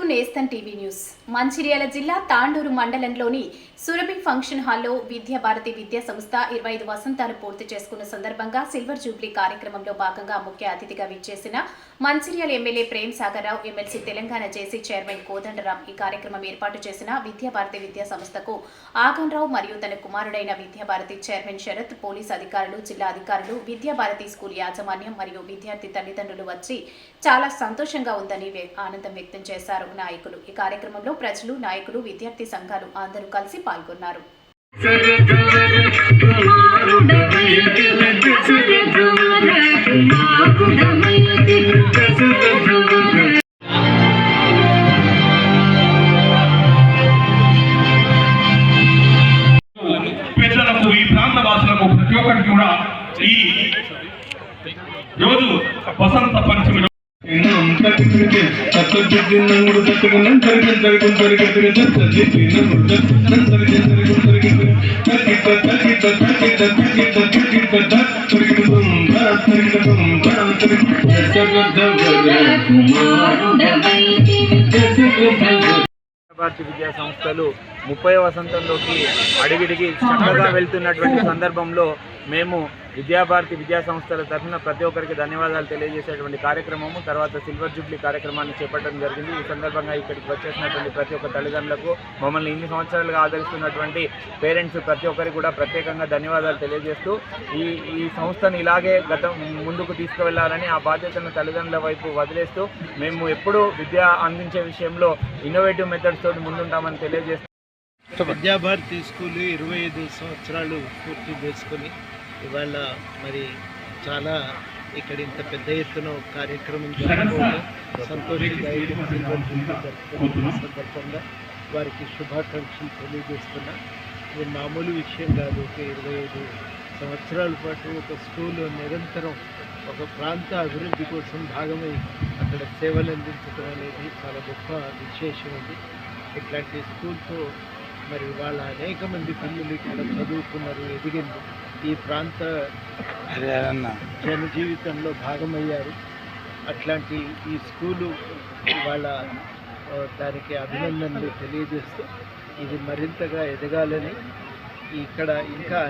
To నేస్తన్ TV news. Mancherial జిల్లా తాండూరు మండలంలోని సురభి ఫంక్షన్ హాల్లో విద్యాభారతి విద్యా సంస్థ ఇరవై ఐదు వసంతాలు పూర్తి చేసుకున్న సందర్భంగా సిల్వర్ జూబ్లీ కార్యక్రమంలో భాగంగా ముఖ్య అతిథిగా విచ్చేసిన Mancherial MLA Prem Sagarrao MLC Telangana JC chairman Kodandaram ఈ కార్యక్రమం ఏర్పాటు చేసిన విద్యాభారతి విద్యా సంస్థకు ఆగన్రావు మరియు తన కుమారుడైన విద్యాభారతి చైర్మన్ శరత్ పోలీస్ అధికారులు జిల్లా అధికారులు విద్యాభారతి స్కూల్ యాజమాన్యం మరియు విద్యార్థి తల్లిదండ్రులు వచ్చి చాలా సంతోషంగా ఉందని ఆనందం వ్యక్తం చేశారు. నాయకులు. ఈ కార్యక్రమంలో ప్రజలు నాయకులు విద్యార్థి సంఘాలు అందరూ కలిసి పాల్గొన్నారు. పెద్దలకు ఈ ప్రాంత వాసులకు ప్రతి ఒక్కరికి కూడా ఈ రోజు వసంత పంచమి భారతి విద్యా సంస్థలు ముప్పై వసంతంలోకి అడిగిడిగి చక్కగా వెళ్తున్నటువంటి సందర్భంలో మేము విద్యాభారతి విద్యా సంస్థల తరఫున ప్రతి ఒక్కరికి ధన్యవాదాలు తెలియజేసేటువంటి కార్యక్రమము తర్వాత సిల్వర్ జూబ్లీ కార్యక్రమాన్ని చేపట్టడం జరిగింది. ఈ సందర్భంగా ఇక్కడికి వచ్చేసినటువంటి ప్రతి ఒక్క తల్లిదండ్రులకు మమ్మల్ని ఇన్ని సంవత్సరాలుగా ఆదరిస్తున్నటువంటి పేరెంట్స్ ప్రతి ఒక్కరికి కూడా ప్రత్యేకంగా ధన్యవాదాలు తెలియజేస్తూ ఈ ఈ సంస్థను ఇలాగే గతం ముందుకు తీసుకువెళ్ళాలని ఆ బాధ్యతను తల్లిదండ్రుల వైపు వదిలేస్తూ మేము ఎప్పుడూ విద్య అందించే విషయంలో ఇన్నోవేటివ్ మెథడ్స్ తోటి ముందుంటామని తెలియజేస్తూ విద్యాభారతి స్కూల్ ఇరవై ఐదు సంవత్సరాలు పూర్తి చేసుకొని ఇవాళ మరి చాలా ఇక్కడ ఇంత పెద్ద ఎత్తున కార్యక్రమం జరుపుకోవడం జరుపుకుంటున్న సందర్భంగా వారికి శుభాకాంక్షలు తెలియజేస్తున్నా. ఇది మామూలు విషయం కాదు. ఒక ఇరవై ఐదు సంవత్సరాల పాటు ఒక స్కూల్ నిరంతరం ఒక ప్రాంత అభివృద్ధి కోసం భాగమై అక్కడ సేవలు అందించడం అనేది చాలా గొప్ప విశేషం ఇది ఇట్లాంటి స్కూల్తో మరి వాళ్ళ అనేక మంది పిల్లలు ఇక్కడ చదువుకున్నారు ఎదిగింది. ఈ ప్రాంత జన జీవితంలో భాగమయ్యారు. అట్లాంటి ఈ స్కూలు వాళ్ళ దానికి అభినందనలు తెలియజేస్తూ ఇది మరింతగా ఎదగాలని ఇక్కడ ఇంకా